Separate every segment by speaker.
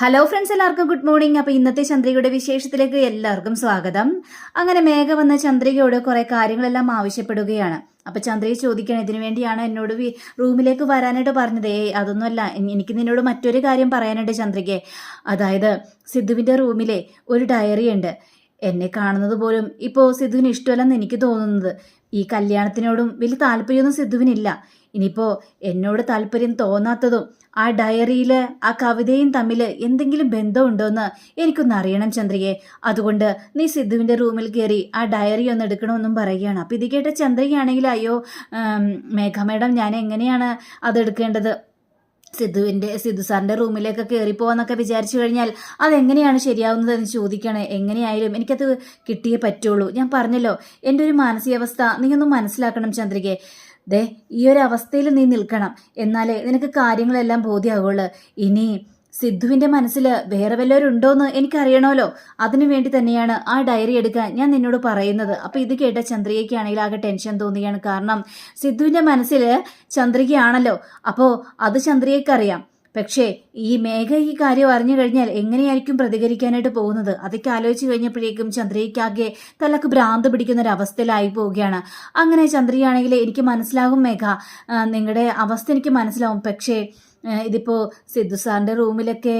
Speaker 1: Hello friends എല്ലാവർക്കും good morning അപ്പോൾ ഇന്നത്തെ ചന്ദ്രികയുടെ വിശേഷത്തിലേക്ക് എല്ലാവർക്കും സ്വാഗതം. അങ്ങനെ മേഘ വന്ന ചന്ദ്രികയോട് കുറേ കാര്യങ്ങളെല്ലാം ആവശ്യപ്പെടുകയാണ്. അപ്പോൾ ചന്ദ്രയെ ചോദിക്കണം ഇതിനു വേണ്ടിയാണ് എന്നോട് റൂമിലേക്ക് വരാനായിട്ട് പറഞ്ഞത്? ഏയ് അതൊന്നുമല്ല. എനിക്ക് നിന്നോട് മറ്റൊരു കാര്യം പറയാനുണ്ട് ചന്ദ്രികയെ അതായത് സിദ്ധുവിന്റെ റൂമിലെ ഒരു ഡയറി ഉണ്ട്. എന്നെ കാണുന്നത് പോലും ഇപ്പോൾ സിദ്ധുവിന് ഇഷ്ടമല്ലെന്ന് എനിക്ക് തോന്നുന്നത്. ഈ കല്യാണത്തിനോടും വലിയ താല്പര്യമൊന്നും സിദ്ധുവിനില്ല. ഇനിയിപ്പോൾ എന്നോട് താല്പര്യം തോന്നാത്തതും ആ ഡയറിയിൽ ആ കവിതയും തമ്മിൽ എന്തെങ്കിലും ബന്ധമുണ്ടോയെന്ന് എനിക്കൊന്ന് അറിയണം ചന്ദ്രികയെ. അതുകൊണ്ട് നീ സിദ്ധുവിന്റെ റൂമിൽ കയറി ആ ഡയറി ഒന്ന് എടുക്കണമെന്നും പറയുകയാണ്. അപ്പോൾ ഇത് കേട്ട ചന്ദ്രികയാണെങ്കിൽ അയ്യോ മേഘ മേഡം ഞാൻ എങ്ങനെയാണ് അത് എടുക്കേണ്ടത്? സിദ്ധുവിന്റെ സിദ്ധു സാറിന്റെ റൂമിലേക്ക് കയറിപ്പോവാന്നൊക്കെ വിചാരിച്ചു കഴിഞ്ഞാൽ അതെങ്ങനെയാണ് ശരിയാവുന്നത് എന്ന് ചോദിക്കണേ? എങ്ങനെയായാലും എനിക്കത് കിട്ടിയേ പറ്റുള്ളൂ. ഞാൻ പറഞ്ഞല്ലോ എന്റെ ഒരു മാനസികാവസ്ഥ നീ മനസ്സിലാക്കണം ചന്ദ്രികയെ ദേ ഈ ഒരു അവസ്ഥയിൽ നീ നിൽക്കണം. എന്നാലേ നിനക്ക് കാര്യങ്ങളെല്ലാം ബോധ്യമാകുള്ളൂ ഇനി സിദ്ധുവിന്റെ മനസ്സിൽ വേറെ വല്ലവരുണ്ടോയെന്ന് എനിക്കറിയണമല്ലോ അതിനു വേണ്ടി തന്നെയാണ് ആ ഡയറി എടുക്കാൻ ഞാൻ നിന്നോട് പറയുന്നത്. അപ്പോൾ ഇത് കേട്ട ചന്ദ്രികയ്ക്കാണെങ്കിൽ ആകെ ടെൻഷൻ തോന്നുകയാണ് കാരണം സിദ്ധുവിന്റെ മനസ്സിൽ ചന്ദ്രികയാണല്ലോ. അപ്പോൾ അത് ചന്ദ്രികയ്ക്കറിയാം. പക്ഷേ ഈ മേഘ ഈ കാര്യം അറിഞ്ഞു കഴിഞ്ഞാൽ എങ്ങനെയായിരിക്കും പ്രതികരിക്കാനായിട്ട് പോകുന്നത്? അതൊക്കെ ആലോചിച്ച് കഴിഞ്ഞപ്പോഴേക്കും ചന്ദ്രയ്ക്കാകെ തലക്ക് ഭ്രാന്ത് പിടിക്കുന്ന ഒരു അവസ്ഥയിലായി പോവുകയാണ്. അങ്ങനെ ചന്ദ്രയാണെങ്കിൽ എനിക്ക് മനസ്സിലാകും മേഘ. നിങ്ങളുടെ അവസ്ഥ എനിക്ക് മനസ്സിലാവും. പക്ഷേ ഇതിപ്പോൾ സിദ്ധു സാറിന്റെ റൂമിലൊക്കെ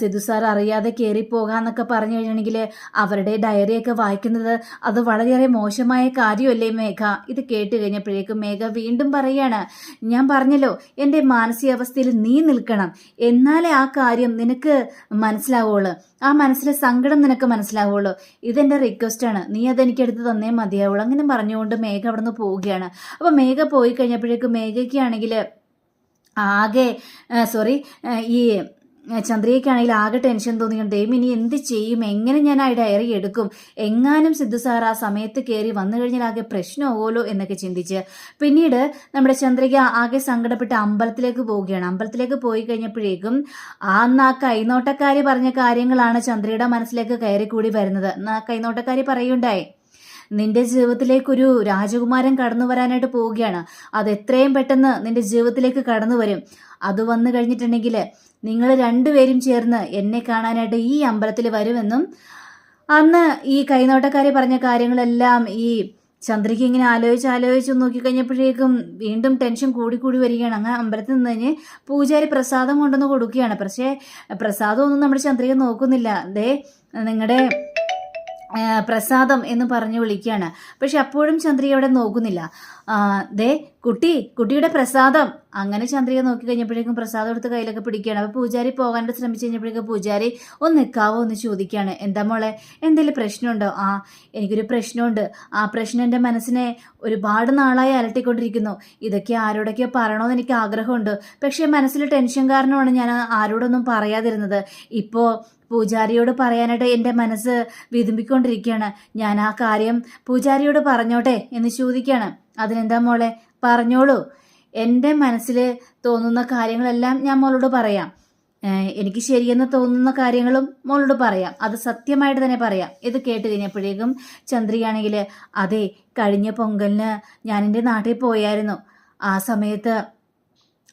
Speaker 1: സിദ്ധു സാർ അറിയാതെ കയറിപ്പോകാന്നൊക്കെ പറഞ്ഞു കഴിഞ്ഞിട്ടുണ്ടെങ്കിൽ അവരുടെ ഡയറിയൊക്കെ വായിക്കുന്നത് അത് വളരെയേറെ മോശമായ കാര്യമല്ലേ മേഘ? ഇത് കേട്ട് കഴിഞ്ഞപ്പോഴേക്കും മേഘ വീണ്ടും പറയാണ് ഞാൻ പറഞ്ഞല്ലോ എന്റെ മാനസികാവസ്ഥയിൽ നീ നിൽക്കണം. എന്നാലേ ആ കാര്യം നിനക്ക് മനസ്സിലാവുള്ളൂ. ആ മനസ്സിലെ സങ്കടം നിനക്ക് മനസ്സിലാവുള്ളൂ. ഇതെന്റെ റിക്വസ്റ്റാണ് നീ അതെനിക്ക് എടുത്ത് തന്നേ മതിയാവുള്ളൂ. അങ്ങനെ പറഞ്ഞുകൊണ്ട് മേഘ അവിടെ നിന്ന് പോവുകയാണ്. അപ്പോൾ മേഘ പോയി കഴിഞ്ഞപ്പോഴേക്കും മേഘയ്ക്കാണെങ്കിൽ ആകെ സോറി ഈ ചന്ദ്രികയ്ക്കാണെങ്കിൽ ആകെ ടെൻഷൻ തോന്നിയുണ്ട് ദൈവം ഇനി എന്ത് ചെയ്യും? എങ്ങനെ ഞാൻ ആ ഡയറി എടുക്കും? എങ്ങാനും സിദ്ധു സാർ ആ സമയത്ത് കയറി വന്നു കഴിഞ്ഞാൽ ആകെ പ്രശ്നമാവുമല്ലോ എന്നൊക്കെ ചിന്തിച്ച്. പിന്നീട് നമ്മുടെ ചന്ദ്രിക ആകെ സങ്കടപ്പെട്ട് അമ്പലത്തിലേക്ക് പോവുകയാണ്. അമ്പലത്തിലേക്ക് പോയി കഴിഞ്ഞപ്പോഴേക്കും ആ ആ കൈനോട്ടക്കാരി പറഞ്ഞ കാര്യങ്ങളാണ് ചന്ദ്രയുടെ മനസ്സിലേക്ക് കയറി കൂടി വരുന്നത്. എന്നാ കൈനോട്ടക്കാരി പറയുണ്ടായി നിന്റെ ജീവിതത്തിലേക്കൊരു രാജകുമാരൻ കടന്നു വരാനായിട്ട് പോവുകയാണ്. അത് എത്രയും പെട്ടെന്ന് നിന്റെ ജീവിതത്തിലേക്ക് കടന്നു വരും. അത് വന്നു കഴിഞ്ഞിട്ടുണ്ടെങ്കിൽ നിങ്ങൾ രണ്ടുപേരും ചേർന്ന് എന്നെ കാണാനായിട്ട് ഈ അമ്പലത്തിൽ വരുമെന്നും അന്ന് ഈ കൈനോട്ടക്കാരി പറഞ്ഞ കാര്യങ്ങളെല്ലാം ഈ ചന്ദ്രയ്ക്ക് ഇങ്ങനെ ആലോചിച്ച് ആലോചിച്ച് നോക്കിക്കഴിഞ്ഞപ്പോഴേക്കും വീണ്ടും ടെൻഷൻ കൂടി കൂടി വരികയാണ്. അങ്ങനെ അമ്പലത്തിൽ നിന്ന് കഴിഞ്ഞ് പൂജാരി പ്രസാദം കൊണ്ടുവന്ന് കൊടുക്കുകയാണ്. പക്ഷേ പ്രസാദമൊന്നും നമ്മുടെ ചന്ദ്രിക നോക്കുന്നില്ല. ദേ നിങ്ങളുടെ പ്രസാദം എന്ന് പറഞ്ഞു വിളിക്കുകയാണ് പക്ഷെ അപ്പോഴും ചന്ദ്രിക അവിടെ നോക്കുന്നില്ല. ദേ കുട്ടി കുട്ടിയുടെ പ്രസാദം. അങ്ങനെ ചന്ദ്രിക നോക്കി കഴിഞ്ഞപ്പോഴേക്കും പ്രസാദം എടുത്ത് കയ്യിലൊക്കെ പിടിക്കുകയാണ്. അപ്പോൾ പൂജാരി പോകാനായിട്ട് ശ്രമിച്ചു കഴിഞ്ഞപ്പോഴേക്കും പൂജാരി ഒന്ന് നിൽക്കാവോ എന്ന് ചോദിക്കുകയാണ്. എന്താ മോളെ എന്തെങ്കിലും പ്രശ്നമുണ്ടോ? ആ എനിക്കൊരു പ്രശ്നമുണ്ട്. ആ പ്രശ്നം എന്റെ മനസ്സിനെ ഒരുപാട് നാളായി അലട്ടിക്കൊണ്ടിരിക്കുന്നു. ഇതൊക്കെ ആരോടൊക്കെയോ പറയണമെന്ന് എനിക്ക് ആഗ്രഹമുണ്ട്. പക്ഷേ മനസ്സിൽ ടെൻഷൻ കാരണമാണ് ഞാൻ ആരോടൊന്നും പറയാതിരുന്നത്. ഇപ്പോൾ പൂജാരിയോട് പറയാനായിട്ട് എന്റെ മനസ്സ് വിതുമ്പിക്കൊണ്ടിരിക്കുകയാണ്. ഞാൻ ആ കാര്യം പൂജാരിയോട് പറഞ്ഞോട്ടെ എന്ന് ചോദിക്കുകയാണ്. അതിനെന്താ മോളെ? പറഞ്ഞോളൂ. എന്റെ മനസ്സിൽ തോന്നുന്ന കാര്യങ്ങളെല്ലാം ഞാൻ മോളോട് പറയാം. എനിക്ക് ശരിയെന്ന് തോന്നുന്ന കാര്യങ്ങളും മോളോട് പറയാം. അത് സത്യമായിട്ട് തന്നെ പറയാം. ഇത് കേട്ട് കഴിഞ്ഞപ്പോഴേക്കും ചന്ദ്രിയാണെങ്കിൽ അതെ കഴിഞ്ഞ പൊങ്കലിന് ഞാൻ എന്റെ നാട്ടിൽ പോയായിരുന്നു. ആ സമയത്ത്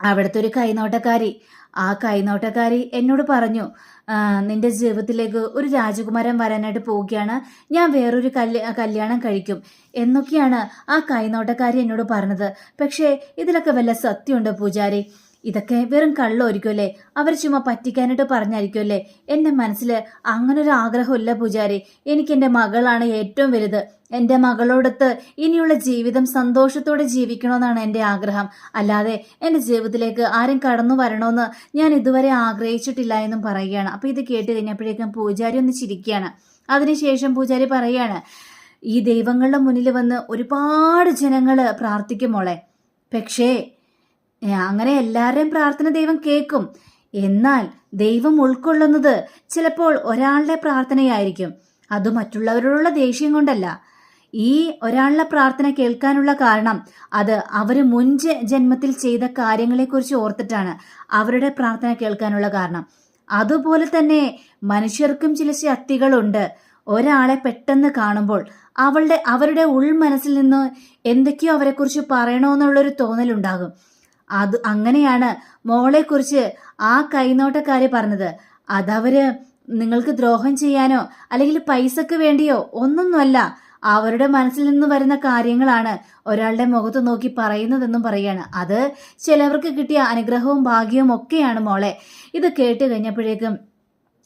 Speaker 1: അവിടുത്തെ ഒരു കൈനോട്ടക്കാരി. ആ കൈനോട്ടക്കാരി എന്നോട് പറഞ്ഞു നിന്റെ ജീവിതത്തിലേക്ക് ഒരു രാജകുമാരൻ വരാനായിട്ട് പോവുകയാണ്. ഞാൻ വേറൊരു കല്യ കല്യാണം കഴിക്കും. എന്നൊക്കെയാണ് ആ കൈനോട്ടക്കാരി എന്നോട് പറഞ്ഞത്. പക്ഷേ ഇതിലൊക്കെ വല്ല സത്യമുണ്ടോ പൂജാരി? ഇതൊക്കെ വെറും കള്ളമായിരിക്കുമല്ലേ അവർ ചുമ്മാ പറ്റിക്കാനായിട്ട് പറഞ്ഞായിരിക്കുമല്ലേ എന്റെ മനസ്സിൽ അങ്ങനൊരു ആഗ്രഹമില്ല പൂജാരി. എനിക്ക് എന്റെ മകളാണ് ഏറ്റവും വലുത്. എന്റെ മകളോടൊത്ത് ഇനിയുള്ള ജീവിതം സന്തോഷത്തോടെ ജീവിക്കണമെന്നാണ് എന്റെ ആഗ്രഹം. അല്ലാതെ എന്റെ ജീവിതത്തിലേക്ക് ആരും കടന്നു വരണമെന്ന് ഞാൻ ഇതുവരെ ആഗ്രഹിച്ചിട്ടില്ല എന്നും പറയുകയാണ്. അപ്പോൾ ഇത് കേട്ട് കഴിഞ്ഞപ്പോഴേക്കും പൂജാരി ഒന്ന് ചിരിക്കുകയാണ്. അതിനുശേഷം പൂജാരി പറയുകയാണ് ഈ ദൈവങ്ങളുടെ മുന്നിൽ വന്ന് ഒരുപാട് ജനങ്ങൾ പ്രാർത്ഥിക്കും മോളെ. പക്ഷേ അങ്ങനെ എല്ലാവരുടെയും പ്രാർത്ഥന ദൈവം കേൾക്കും. എന്നാൽ ദൈവം ഉൾക്കൊള്ളുന്നത് ചിലപ്പോൾ ഒരാളുടെ പ്രാർത്ഥനയായിരിക്കും. അത് മറ്റുള്ളവരോടുള്ള ദേഷ്യം കൊണ്ടല്ല. ഈ ഒരാളുടെ പ്രാർത്ഥന കേൾക്കാനുള്ള കാരണം അത് അവർ മുൻ ജന്മത്തിൽ ചെയ്ത കാര്യങ്ങളെക്കുറിച്ച് ഓർത്തിട്ടാണ് അവരുടെ പ്രാർത്ഥന കേൾക്കാനുള്ള കാരണം. അതുപോലെ തന്നെ മനുഷ്യർക്കും ചില ശക്തികളുണ്ട്. ഒരാളെ പെട്ടെന്ന് കാണുമ്പോൾ അവളുടെ അവരുടെ ഉൾമനസ്സിൽ നിന്ന് എന്തൊക്കെയോ അവരെക്കുറിച്ച് പറയണമെന്നുള്ളൊരു തോന്നലുണ്ടാകും. അത് അങ്ങനെയാണ് മോളെക്കുറിച്ച് ആ കൈനോട്ടക്കാര് പറഞ്ഞത്. അതവര് നിങ്ങൾക്ക് ദ്രോഹം ചെയ്യാനോ അല്ലെങ്കിൽ പൈസക്ക് വേണ്ടിയോ ഒന്നൊന്നുമല്ല അവരുടെ മനസ്സിൽ നിന്ന് വരുന്ന കാര്യങ്ങളാണ് ഒരാളുടെ മുഖത്ത് നോക്കി പറയുന്നതെന്നും പറയാണ് അത് ചിലവർക്ക് കിട്ടിയ അനുഗ്രഹവും ഭാഗ്യവും ഒക്കെയാണ് മോളെ. ഇത് കേട്ട് കഴിഞ്ഞപ്പോഴേക്കും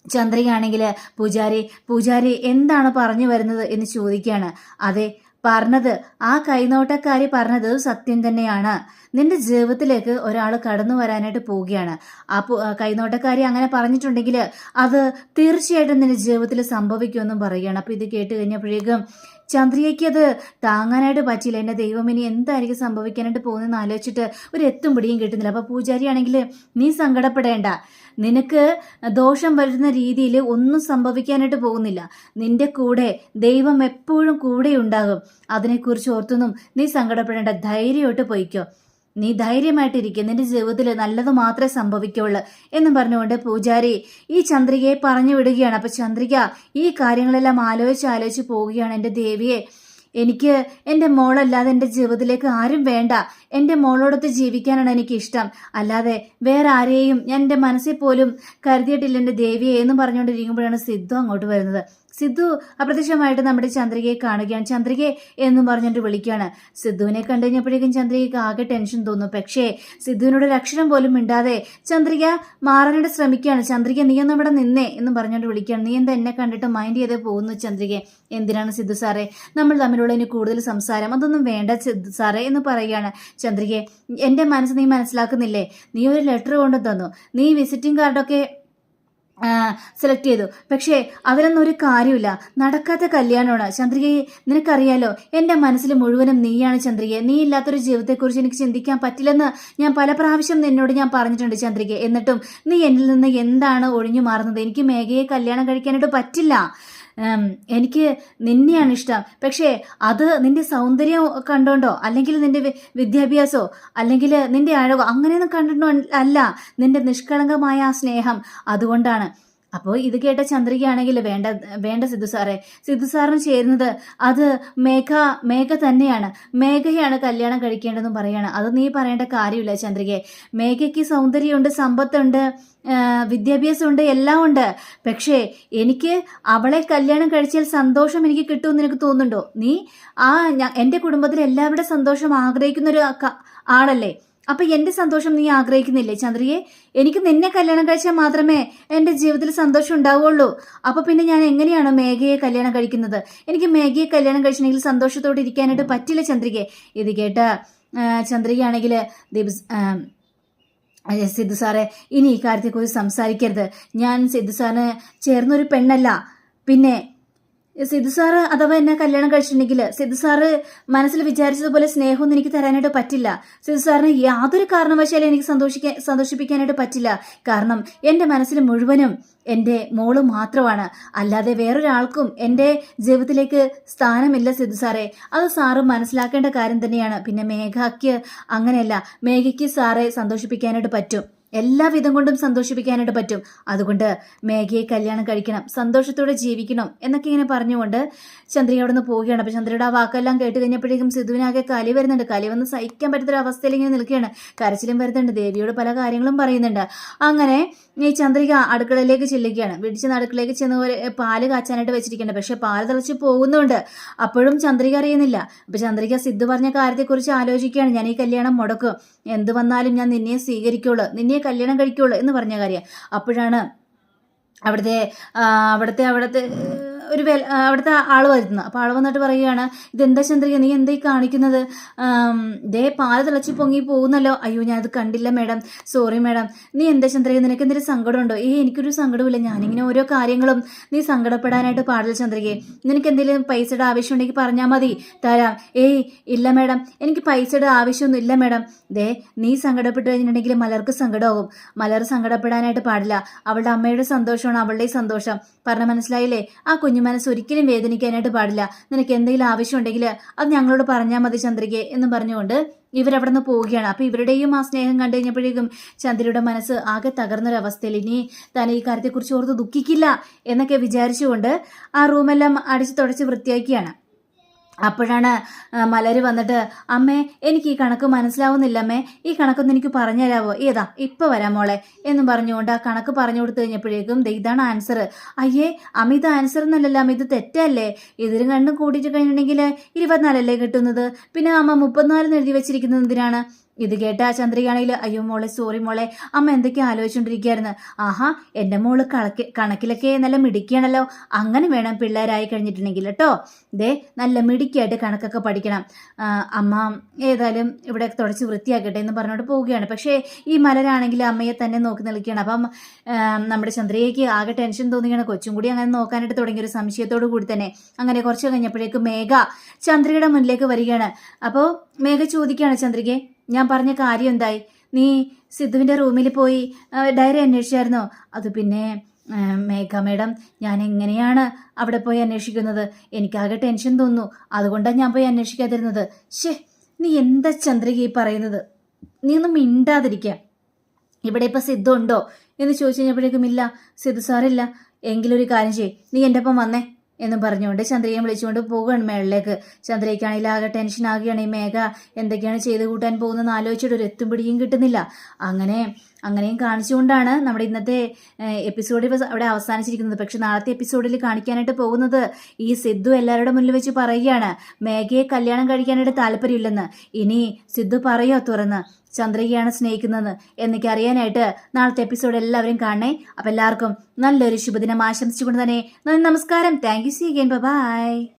Speaker 1: ചന്ദ്രികയാണെങ്കിൽ പൂജാരി പൂജാരി എന്താണ് പറഞ്ഞു വരുന്നത്? എന്ന് ചോദിക്കുകയാണ്. അതെ പറഞ്ഞത് ആ കൈനോട്ടക്കാരി പറഞ്ഞത് സത്യം തന്നെയാണ്. നിന്റെ ജീവിതത്തിലേക്ക് ഒരാൾ കടന്നു വരാനായിട്ട് പോവുകയാണ്. ആ കൈനോട്ടക്കാരി അങ്ങനെ പറഞ്ഞിട്ടുണ്ടെങ്കിൽ അത് തീർച്ചയായിട്ടും നിന്റെ ജീവിതത്തിൽ സംഭവിക്കുമെന്നും പറയുകയാണ്. അപ്പോൾ ഇത് കേട്ട് കഴിഞ്ഞപ്പോഴേക്കും ചന്ദ്രികയ്ക്ക് അത് താങ്ങാനായിട്ട് പറ്റിയില്ല. എന്റെ ദൈവം ഇനി എന്തായിരിക്കും സംഭവിക്കാനായിട്ട് പോകുന്നതെന്ന് ആലോചിച്ചിട്ട് ഒരു എത്തും പിടിയും കിട്ടുന്നില്ല. അപ്പോൾ പൂജാരിയാണെങ്കിൽ നീ സങ്കടപ്പെടേണ്ട. നിനക്ക് ദോഷം വരുന്ന രീതിയിൽ ഒന്നും സംഭവിക്കാനായിട്ട് പോകുന്നില്ല. നിന്റെ കൂടെ ദൈവം എപ്പോഴും കൂടെ ഉണ്ടാകും അതിനെക്കുറിച്ച് ഓർത്തൊന്നും നീ സങ്കടപ്പെടേണ്ട. ധൈര്യമായിട്ട് പോയിക്കോ. നീ ധൈര്യമായിട്ടിരിക്കുക നിന്റെ ജീവിതത്തിൽ നല്ലത് മാത്രമേ സംഭവിക്കുള്ളൂ എന്നും പറഞ്ഞുകൊണ്ട് പൂജാരി ഈ ചന്ദ്രികയെ പറഞ്ഞു വിടുകയാണ്. അപ്പൊ ചന്ദ്രിക ഈ കാര്യങ്ങളെല്ലാം ആലോചിച്ച് ആലോചിച്ച് പോവുകയാണ്. എന്റെ ദേവിയെ എനിക്ക് എന്റെ മോളല്ലാതെ എന്റെ ജീവിതത്തിലേക്ക് ആരും വേണ്ട. എന്റെ മോളോടൊത്ത് ജീവിക്കാനാണ് എനിക്ക് ഇഷ്ടം അല്ലാതെ വേറെ ആരെയും ഞാൻ എന്റെ മനസ്സിൽ പോലും കരുതിയിട്ടില്ല എന്റെ ദേവിയെ എന്ന് പറഞ്ഞുകൊണ്ടിരിക്കുമ്പോഴാണ് സിദ്ധു അങ്ങോട്ട് വരുന്നത്. സിദ്ധു അപ്രത്യക്ഷമായിട്ട് നമ്മുടെ ചന്ദ്രികയെ കാണുകയാണ്. ചന്ദ്രികയെ എന്നും പറഞ്ഞിട്ട് വിളിക്കുകയാണ്. സിദ്ധുവിനെ കണ്ടു കഴിഞ്ഞപ്പോഴേക്കും ചന്ദ്രികയ്ക്ക് ആകെ ടെൻഷൻ തോന്നും പക്ഷേ സിദ്ധുവിനോട് ഒരു അക്ഷരം പോലും മിണ്ടാതെ ചന്ദ്രിക മാറാനായിട്ട് ശ്രമിക്കുകയാണ്. ചന്ദ്രിക നീ ഒന്നും ഇവിടെ നിന്നേ എന്നും പറഞ്ഞുകൊണ്ട് വിളിക്കുകയാണ്. നീ എന്താ എന്നെ കണ്ടിട്ട് മൈൻഡ് ചെയ്തേ പോകുന്നു ചന്ദ്രിക? എന്തിനാണ് സിദ്ധു സാറേ? നമ്മൾ തമ്മിലുള്ള ഇനി കൂടുതൽ സംസാരം? അതൊന്നും വേണ്ട സിദ്ധു സാറേ എന്ന് പറയുകയാണ്. ചന്ദ്രികയെ എന്റെ മനസ്സ് നീ മനസ്സിലാക്കുന്നില്ലേ? നീ ഒരു ലെറ്റർ കൊണ്ടു തന്നു നീ വിസിറ്റിംഗ് കാർഡൊക്കെ സെലക്ട് ചെയ്തു. പക്ഷേ അതിലൊന്നും ഒരു കാര്യമില്ല നടക്കാത്ത കല്യാണമാണ്. ചന്ദ്രികയെ നിനക്കറിയാലോ എന്റെ മനസ്സിൽ മുഴുവനും നീയാണ് ചന്ദ്രിക നീ ഇല്ലാത്തൊരു ജീവിതത്തെക്കുറിച്ച് എനിക്ക് ചിന്തിക്കാൻ പറ്റില്ലെന്ന് ഞാൻ പല പ്രാവശ്യം നിന്നോട് ഞാൻ പറഞ്ഞിട്ടുണ്ട് ചന്ദ്രിക എന്നിട്ടും നീ എന്നിൽ നിന്ന് എന്താണ് ഒഴിഞ്ഞു മാറുന്നത്? എനിക്ക് മേഘയെ കല്യാണം കഴിക്കാനായിട്ട് പറ്റില്ല. എനിക്ക് നിന്നെയാണ് ഇഷ്ടം. പക്ഷേ അത് നിന്റെ സൗന്ദര്യം കണ്ടോണ്ടോ? അല്ലെങ്കിൽ നിന്റെ വിദ്യാഭ്യാസോ? വിദ്യാഭ്യാസമോ അല്ലെങ്കിൽ നിന്റെ അഴകോ? അങ്ങനെയൊന്നും കണ്ടിട്ടോ അല്ല. നിന്റെ നിഷ്കളങ്കമായ ആ സ്നേഹം അതുകൊണ്ടാണ്. അപ്പോൾ ഇത് കേട്ട ചന്ദ്രികയാണെങ്കിൽ വേണ്ട വേണ്ട സിദ്ധു സാറെ. സിദ്ധു സാറിന് ചേരുന്നത് അത് മേഘ മേഘ തന്നെയാണ്. മേഘയാണ് കല്യാണം കഴിക്കേണ്ടതെന്ന് പറയാണ്. അത് നീ പറയേണ്ട കാര്യമില്ല ചന്ദ്രികയെ മേഘയ്ക്ക് സൗന്ദര്യമുണ്ട് സമ്പത്തുണ്ട് വിദ്യാഭ്യാസമുണ്ട് എല്ലാം ഉണ്ട് പക്ഷേ എനിക്ക് അവളെ കല്യാണം കഴിച്ചാൽ സന്തോഷം എനിക്ക് കിട്ടുമെന്ന് നിനക്ക് തോന്നുന്നുണ്ടോ? നീ ആ എന്റെ കുടുംബത്തിൽ എല്ലാവരുടെ സന്തോഷം ആഗ്രഹിക്കുന്ന ഒരു ആളല്ലേ? അപ്പൊ എന്റെ സന്തോഷം നീ ആഗ്രഹിക്കുന്നില്ലേ ചന്ദ്രിയെ? എനിക്ക് നിന്നെ കല്യാണം കഴിച്ചാൽ മാത്രമേ എന്റെ ജീവിതത്തിൽ സന്തോഷം ഉണ്ടാവുള്ളൂ അപ്പൊ പിന്നെ ഞാൻ എങ്ങനെയാണ് മേഘയെ കല്യാണം കഴിക്കുന്നത്? എനിക്ക് മേഘയെ കല്യാണം കഴിച്ചിട്ടുണ്ടെങ്കിൽ സന്തോഷത്തോടെ ഇരിക്കാനായിട്ട് പറ്റില്ല ചന്ദ്രികയെ ഇത് കേട്ട ചന്ദ്രികയാണെങ്കിൽ അതെ, സിദ്ധു സാറേ ഇനി ഈ കാര്യത്തെക്കുറിച്ച് സംസാരിക്കരുത്. ഞാൻ സിദ്ധു സാറിന് ചേർന്നൊരു പെണ്ണല്ല. പിന്നെ സിദ്ധു സാറ് അഥവാ എന്നെ കല്യാണം കഴിച്ചിട്ടുണ്ടെങ്കിൽ സിദ്ധു സാറ് മനസ്സിൽ വിചാരിച്ചതുപോലെ സ്നേഹമൊന്നും എനിക്ക് തരാനായിട്ട് പറ്റില്ല. സിദ്ധു സാറിന് യാതൊരു കാരണവശാലും എനിക്ക് സന്തോഷിക്കാൻ സന്തോഷിപ്പിക്കാനായിട്ട് പറ്റില്ല. കാരണം എന്റെ മനസ്സിൽ മുഴുവനും എന്റെ മോൾ മാത്രമാണ്. അല്ലാതെ വേറൊരാൾക്കും എന്റെ ജീവിതത്തിലേക്ക് സ്ഥാനമില്ല സിദ്ധു സാറേ. അത് സാറ് മനസ്സിലാക്കേണ്ട കാര്യം തന്നെയാണ്. പിന്നെ മേഘയ്ക്ക് അങ്ങനെയല്ല. മേഘയ്ക്ക് സാറെ സന്തോഷിപ്പിക്കാനായിട്ട് പറ്റും. എല്ലാ വിധം കൊണ്ടും സന്തോഷിപ്പിക്കാനായിട്ട് പറ്റും. അതുകൊണ്ട് മേഘയെ കല്യാണം കഴിക്കണം സന്തോഷത്തോടെ ജീവിക്കണം എന്നൊക്കെ ഇങ്ങനെ പറഞ്ഞുകൊണ്ട് ചന്ദ്രിക അവിടെ നിന്ന് പോവുകയാണ്. അപ്പോൾ ചന്ദ്രയുടെ ആ വാക്കെല്ലാം കേട്ട് കഴിഞ്ഞപ്പോഴേക്കും സിധുവിനാകെ കലി വരുന്നുണ്ട്. കലി വന്ന് സഹിക്കാൻ പറ്റാത്തൊരു അവസ്ഥയിൽ ഇങ്ങനെ നിൽക്കുകയാണ്. കരച്ചിലും വരുന്നുണ്ട്. ദേവിയോട് പല കാര്യങ്ങളും പറയുന്നുണ്ട്. അങ്ങനെ ഈ ചന്ദ്രിക അടുക്കളയിലേക്ക് ചെല്ലുകയാണ്. പിടിച്ച് അടുക്കളയിലേക്ക് ചെന്ന് പോലെ കാച്ചാനായിട്ട് വെച്ചിരിക്കുന്നുണ്ട്. പക്ഷെ പാൽ തിളച്ച് പോകുന്നുണ്ട്. അപ്പോഴും ചന്ദ്രിക അറിയുന്നില്ല. അപ്പൊ ചന്ദ്രിക സിദ്ധു പറഞ്ഞ കാര്യത്തെക്കുറിച്ച് ആലോചിക്കുകയാണ്. ഞാൻ ഈ കല്യാണം മുടക്കും. എന്ത് വന്നാലും ഞാൻ നിന്നെ സ്വീകരിക്കുള്ളൂ. നിന്നെ കല്യാണം കഴിക്കുള്ളൂ എന്ന് പറഞ്ഞ കാര്യം. അപ്പോഴാണ് അവിടുത്തെ അവിടുത്തെ അവിടുത്തെ ഒരു വില അവിടുത്തെ ആൾ വരുന്നത്. അപ്പോൾ ആൾ വന്നിട്ട് പറയുകയാണ് ഇതെന്താ ചന്ദ്രിക നീ എന്താ ഈ കാണിക്കുന്നത്? ദേ പാൽ തിളച്ച് പൊങ്ങി പോകുന്നല്ലോ. അയ്യോ ഞാനത് കണ്ടില്ല മേഡം. Sorry madam. നീ എന്താ ചന്ദ്രിക നിനക്ക് എന്തൊരു സങ്കടമുണ്ടോ? ഏ എനിക്കൊരു സങ്കടമില്ല ഞാനിങ്ങനെ ഓരോ കാര്യങ്ങളും നീ സങ്കടപ്പെടാനായിട്ട് പാടില്ല ചന്ദ്രികയെ. നിനക്ക് എന്തെങ്കിലും പൈസയുടെ ആവശ്യം ഉണ്ടെങ്കിൽ പറഞ്ഞാൽ മതി. തരാം. ഏയ് ഇല്ല മേഡം. എനിക്ക് പൈസയുടെ ആവശ്യമൊന്നും ഇല്ല മേഡം. ദേ നീ സങ്കടപ്പെട്ട് കഴിഞ്ഞിട്ടുണ്ടെങ്കിൽ മലർക്ക് സങ്കടമാകും. മലർ സങ്കടപ്പെടാനായിട്ട് പാടില്ല. അവളുടെ അമ്മയുടെ സന്തോഷമാണ് അവളുടെ സന്തോഷം. പറഞ്ഞ മനസ്സിലായില്ലേ? ആ കുഞ്ഞു മനസ്സ് ഒരിക്കലും വേദനിക്കാനായിട്ട് പാടില്ല. നിനക്ക് എന്തെങ്കിലും ആവശ്യമുണ്ടെങ്കിൽ അത് ഞങ്ങളോട് പറഞ്ഞാൽ മതി ചന്ദ്രികയെ എന്ന് പറഞ്ഞുകൊണ്ട് ഇവരവിടെ നിന്ന് പോവുകയാണ്. അപ്പോൾ ഇവരുടെയും ആ സ്നേഹം കണ്ടു കഴിഞ്ഞപ്പോഴേക്കും ചന്ദ്രയുടെ മനസ്സ് ആകെ തകർന്നൊരവസ്ഥയിൽ ഇനി താൻ ഈ കാര്യത്തെക്കുറിച്ച് ഓർത്ത് ദുഃഖിക്കില്ല എന്നൊക്കെ വിചാരിച്ചുകൊണ്ട് ആ റൂമെല്ലാം അടിച്ചു തുടച്ച് വൃത്തിയാക്കിയാണ്. അപ്പോഴാണ് മലര് വന്നിട്ട് അമ്മേ എനിക്ക് ഈ കണക്ക് മനസ്സിലാവുന്നില്ല അമ്മേ ഈ കണക്കൊന്ന് എനിക്ക് പറഞ്ഞു തരാവോ ഏതാ ഇപ്പം വരാം മോളെ. എന്നും പറഞ്ഞുകൊണ്ട് ആ കണക്ക് പറഞ്ഞു കൊടുത്തു കഴിഞ്ഞപ്പോഴേക്കും ഇതാണ് ആൻസർ അയ്യേ അമ്മ ഇത് ആൻസർ എന്നല്ലല്ലോ അമ്മ ഇത് തെറ്റല്ലേ? ഇതിലും കണ്ടും കൂടിയിട്ട് കഴിഞ്ഞിട്ടുണ്ടെങ്കിൽ ഇരുപത്തിനാലല്ലേ കിട്ടുന്നത്? പിന്നെ അമ്മ മുപ്പത്തിനാലെന്ന് എഴുതി വെച്ചിരിക്കുന്നത് എന്തിനാണ്? ഇത് കേട്ട ആ ചന്ദ്രികയാണെങ്കിൽ അയ്യോ മോളെ സോറി മോളെ അമ്മ എന്തൊക്കെ ആലോചിച്ചുകൊണ്ടിരിക്കുകയായിരുന്നു ആഹാ എന്റെ മോൾ കണക്ക് കണക്കിലൊക്കെ നല്ല മിടിക്കുകയാണല്ലോ അങ്ങനെ വേണം പിള്ളേരായി കഴിഞ്ഞിട്ടുണ്ടെങ്കിൽ കേട്ടോ ദേ നല്ല മിടിക്കായിട്ട് കണക്കൊക്കെ പഠിക്കണം. അമ്മ ഏതായാലും ഇവിടെ തുടച്ച് വൃത്തിയാക്കട്ടെ എന്ന് പറഞ്ഞുകൊണ്ട് പോവുകയാണ്. പക്ഷേ ഈ മലരാണെങ്കിൽ അമ്മയെ തന്നെ നോക്കി നിൽക്കുകയാണ്. അപ്പം നമ്മുടെ ചന്ദ്രികയ്ക്ക് ആകെ ടെൻഷൻ തോന്നുകയാണ്. കൊച്ചും കൂടി അങ്ങനെ നോക്കാനായിട്ട് തുടങ്ങിയ ഒരു സംശയത്തോടു കൂടി തന്നെ. അങ്ങനെ കുറച്ച് കഴിഞ്ഞപ്പോഴേക്ക് മേഘ ചന്ദ്രികയുടെ മുന്നിലേക്ക് വരികയാണ്. അപ്പോൾ മേഘ ചോദിക്കുകയാണ് ചന്ദ്രികയെ ഞാൻ പറഞ്ഞ കാര്യം എന്തായി? നീ സിദ്ധുവിന്റെ റൂമിൽ പോയി ഡയറി അന്വേഷിച്ചായിരുന്നോ? അത് പിന്നെ മേഘ മേഡം ഞാൻ എങ്ങനെയാണ് അവിടെ പോയി അന്വേഷിക്കുന്നത്? എനിക്കാകെ ടെൻഷൻ തോന്നുന്നു. അതുകൊണ്ടാണ് ഞാൻ പോയി അന്വേഷിക്കാതിരുന്നത്. ഷേ നീ എന്താ ചന്ദ്രിക ഈ പറയുന്നത്? നീ ഒന്നും മിണ്ടാതിരിക്കുക ഇവിടെ ഇപ്പം സിദ്ധു ഉണ്ടോ എന്ന് ചോദിച്ചു കഴിഞ്ഞപ്പോഴേക്കും ഇല്ല സിദ്ധു സാറില്ല. എങ്കിലൊരു കാര്യം ചെയ്യ്. നീ എന്റെ ഒപ്പം വന്നേ. എന്നും പറഞ്ഞുകൊണ്ട് ചന്ദ്രയെ വിളിച്ചുകൊണ്ട് പോവുകയാണ് മേളിലേക്ക്. ചന്ദ്രയ്ക്കാണെങ്കിൽ ആകെ ടെൻഷൻ ആകുകയാണ്. ഈ മേഘ എന്തൊക്കെയാണ് ചെയ്ത് കൂട്ടാൻ പോകുന്നതെന്ന് ആലോചിച്ചിട്ട് ഒരു എത്തും പിടിയും കിട്ടുന്നില്ല. അങ്ങനെ അങ്ങനെയും കാണിച്ചുകൊണ്ടാണ് നമ്മുടെ ഇന്നത്തെ എപ്പിസോഡ് അവിടെ അവസാനിച്ചിരിക്കുന്നത്. പക്ഷെ നാളത്തെ എപ്പിസോഡിൽ കാണിക്കാനായിട്ട് പോകുന്നത് ഈ സിദ്ധു എല്ലാവരുടെ മുന്നിൽ വെച്ച് പറയുകയാണ്. മേഘയെ കല്യാണം കഴിക്കാനായിട്ട് താല്പര്യമില്ലെന്ന്. ഇനി സിദ്ധു പറയോ തുറന്ന്? ചന്ദ്രകയാണ് സ്നേഹിക്കുന്നത് എന്നൊക്കെ അറിയാനായിട്ട് നാളത്തെ എപ്പിസോഡ് എല്ലാവരും കാണണേ. അപ്പം എല്ലാവർക്കും നല്ലൊരു ശുഭദിനം ആശംസിച്ചുകൊണ്ട് തന്നെ നന്ദി നമസ്കാരം. Thank you see again bye